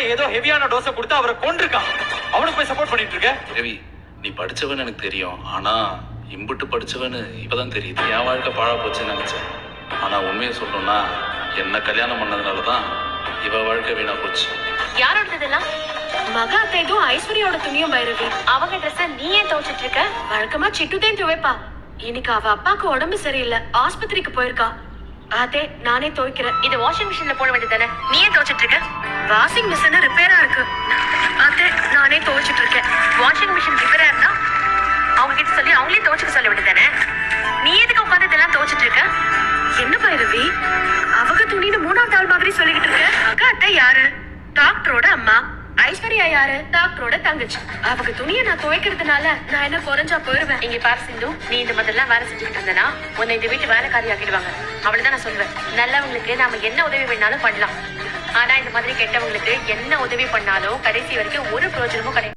தான் ஏதோ ஹெவியான டோஸை கொடுத்து அவரை கொண்டிருக்கான் அவனுக்கு போய் சப்போர்ட் பண்ணிட்டு இருக்க? ரவி நீ படிச்சவன் எனக்கு தெரியும். ஆனா இம்புட்டு படிச்சவன்னு இப்பதான் தெரியுது. என் வாழ்க்கை பாழா போச்சுன்னு நினைச்சேன். ஆனா உண்மையை சொல்லணும்னா என்ன கல்யாணம் பண்ணதுனால தான் இவ வாழ்க்கை வீணா போச்சு. யாரோடது இதெல்லாம் மகா அத்தை இதுவும் ஐஸ்வர்யாவோட துணியும் பைரவி அவங்க ட்ரெஸ் நீ ஏன் துவைச்சிட்டு இருக்க? வழக்கமா சிட்டுதான் துவைப்பா. இன்னைக்கு அவ அப்பாக்கு உடம்பு சரியில்லை. ஆஸ்பத்திரிக்கு போயிருக்கா. அதே நானே துவைக்கிறேன். இது வாஷிங் மிஷின்ல போட வேண்டியதானே நீ வாஷிங் மிஷின் ரிப்பேரா இருக்கு. அது நானே துவைச்சிட்டு இருக்கேன். வாஷிங் மிஷின் ரிப்பேரா இருந்தா அவங்க கிட்ட சொல்லி அவங்களே துவைச்சுக்க சொல்ல வேண்டியதானே நீ எதுக்கு உட்காந்து இதெல்லாம் துவைச்சிட்டு இருக்க? என்ன பைரவி அவங்க துணின்னு மூணாவது ஆள் மாதிரி சொல்லிக்கிட்டு இருக்க. அக்கா அத்தை யாரு? டாக்டரோட அம்மா. ஐஸ்வர்யா யாரு? டாக்டரோட தங்கச்சி. அவங்க துணியை நான் துவைக்கிறதுனால நான் என்ன குறைஞ்சா போயிருவேன்? இங்க பாரு சிந்து. நீ இந்த மாதிரிலாம் வேலை செஞ்சுட்டு இருந்தனா உன்னை இந்த வீட்டு வேலைக்காரி ஆக்கிடுவாங்க. அவ்வளவுதான் நான் சொல்வேன். நல்லவங்களுக்கு நாம என்ன உதவி வேணாலும் பண்ணலாம். ஆனா இந்த மாதிரி கெட்டவங்களுக்கு என்ன உதவி பண்ணாலும் கடைசி வரைக்கும் ஒரு பிரயோஜனமும் கிடைக்கும்